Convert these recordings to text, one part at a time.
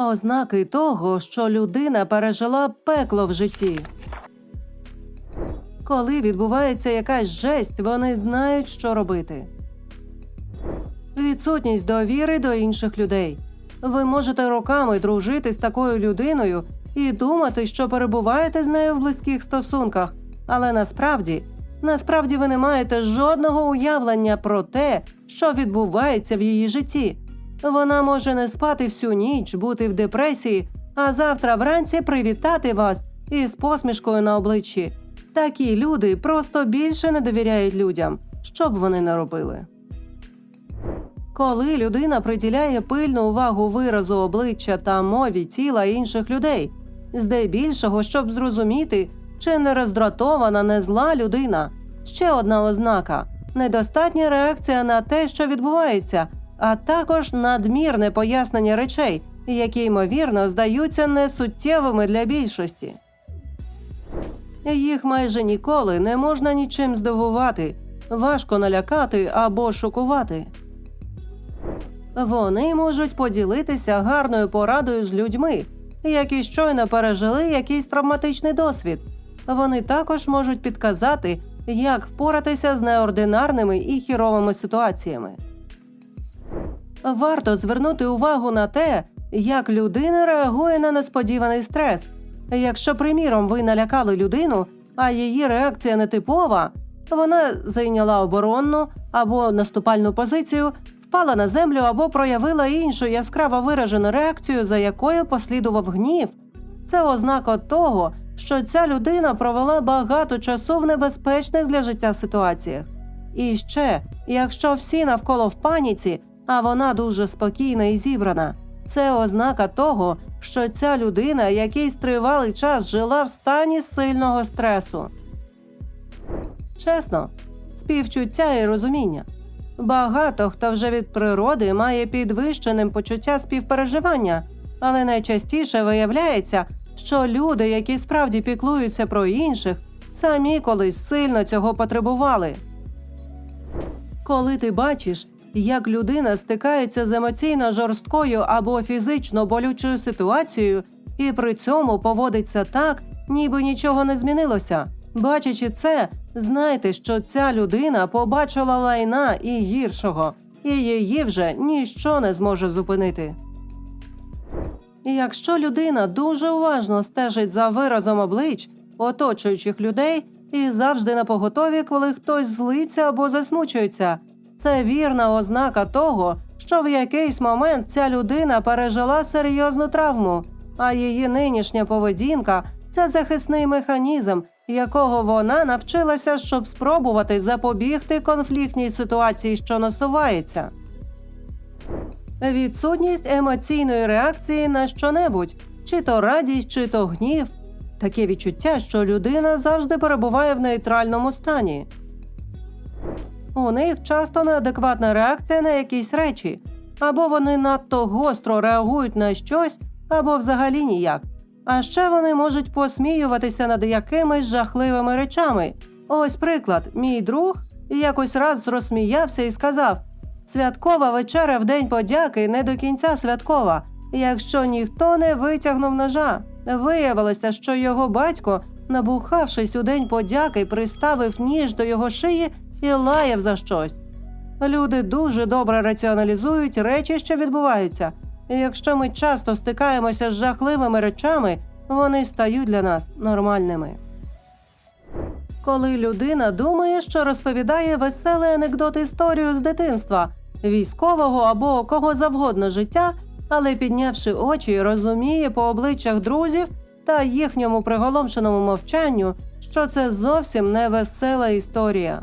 Ознаки того, що людина пережила пекло в житті. Коли відбувається якась жесть, вони знають, що робити. Відсутність довіри до інших людей. Ви можете роками дружити з такою людиною і думати, що перебуваєте з нею в близьких стосунках, але насправді, насправді ви не маєте жодного уявлення про те, що відбувається в її житті. Вона може не спати всю ніч, бути в депресії, а завтра вранці привітати вас із посмішкою на обличчі. Такі люди просто більше не довіряють людям, що б вони не робили. Коли людина приділяє пильну увагу виразу обличчя та мові тіла інших людей, здебільшого, щоб зрозуміти, чи не роздратована, не зла людина. Ще одна ознака недостатня реакція на те, що відбувається, а також надмірне пояснення речей, які ймовірно здаються несуттєвими для більшості. Їх майже ніколи не можна нічим здивувати, важко налякати або шокувати. Вони можуть поділитися гарною порадою з людьми, які щойно пережили якийсь травматичний досвід. Вони також можуть підказати, як впоратися з неординарними і хіровими ситуаціями. Варто звернути увагу на те, як людина реагує на несподіваний стрес. Якщо, приміром, ви налякали людину, а її реакція нетипова, вона зайняла оборонну або наступальну позицію, впала на землю або проявила іншу яскраво виражену реакцію, за якою послідував гнів. Це ознака того, що ця людина провела багато часу в небезпечних для життя ситуаціях. І ще, якщо всі навколо в паніці, а вона дуже спокійна і зібрана, це ознака того, що ця людина якийсь тривалий час жила в стані сильного стресу. Чесно, співчуття і розуміння. Багато хто вже від природи має підвищеним почуття співпереживання, але найчастіше виявляється, що люди, які справді піклуються про інших, самі колись сильно цього потребували. Коли ти бачиш, як людина стикається з емоційно жорсткою або фізично болючою ситуацією, і при цьому поводиться так, ніби нічого не змінилося. Бачачи це, знайте, що ця людина побачила лайна і гіршого, і її вже ніщо не зможе зупинити. Якщо людина дуже уважно стежить за виразом облич оточуючих людей і завжди на поготові, коли хтось злиться або засмучується, це вірна ознака того, що в якийсь момент ця людина пережила серйозну травму, а її нинішня поведінка це захисний механізм, якого вона навчилася, щоб спробувати запобігти конфліктній ситуації, що насувається. Відсутність емоційної реакції на щонебудь, чи то радість, чи то гнів. Таке відчуття, що людина завжди перебуває в нейтральному стані. У них часто неадекватна реакція на якісь речі, або вони надто гостро реагують на щось, або взагалі ніяк. А ще вони можуть посміюватися над якимись жахливими речами. Ось приклад: мій друг якось раз розсміявся і сказав: Святкова вечеря в день подяки не до кінця святкова, якщо ніхто не витягнув ножа. Виявилося, що його батько, набухавшись у день подяки, приставив ніж до його шиї і лаяв за щось. Люди дуже добре раціоналізують речі, що відбуваються. І якщо ми часто стикаємося з жахливими речами, вони стають для нас нормальними. Коли людина думає, що розповідає веселий анекдот історію з дитинства, військового або кого завгодно життя, але піднявши очі, розуміє по обличчях друзів та їхньому приголомшеному мовчанню, що це зовсім не весела історія.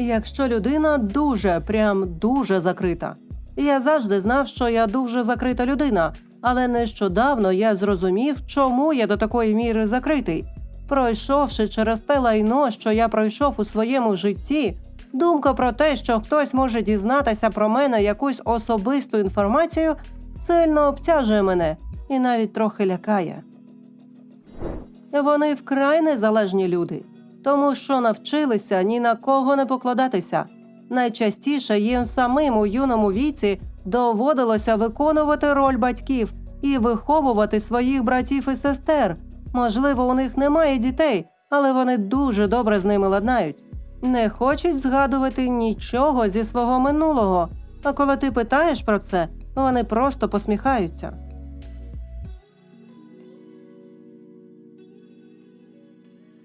Якщо людина дуже, прям дуже закрита. Я завжди знав, що я дуже закрита людина, але нещодавно я зрозумів, чому я до такої міри закритий. Пройшовши через те лайно, що я пройшов у своєму житті, думка про те, що хтось може дізнатися про мене якусь особисту інформацію, сильно обтяжує мене і навіть трохи лякає. Вони вкрай незалежні люди, тому що навчилися ні на кого не покладатися. Найчастіше їм самим у юному віці Доводилося виконувати роль батьків і виховувати своїх братів і сестер. Можливо, у них немає дітей, але вони дуже добре з ними ладнають. Не хочуть згадувати нічого зі свого минулого. А коли ти питаєш про це, вони просто посміхаються.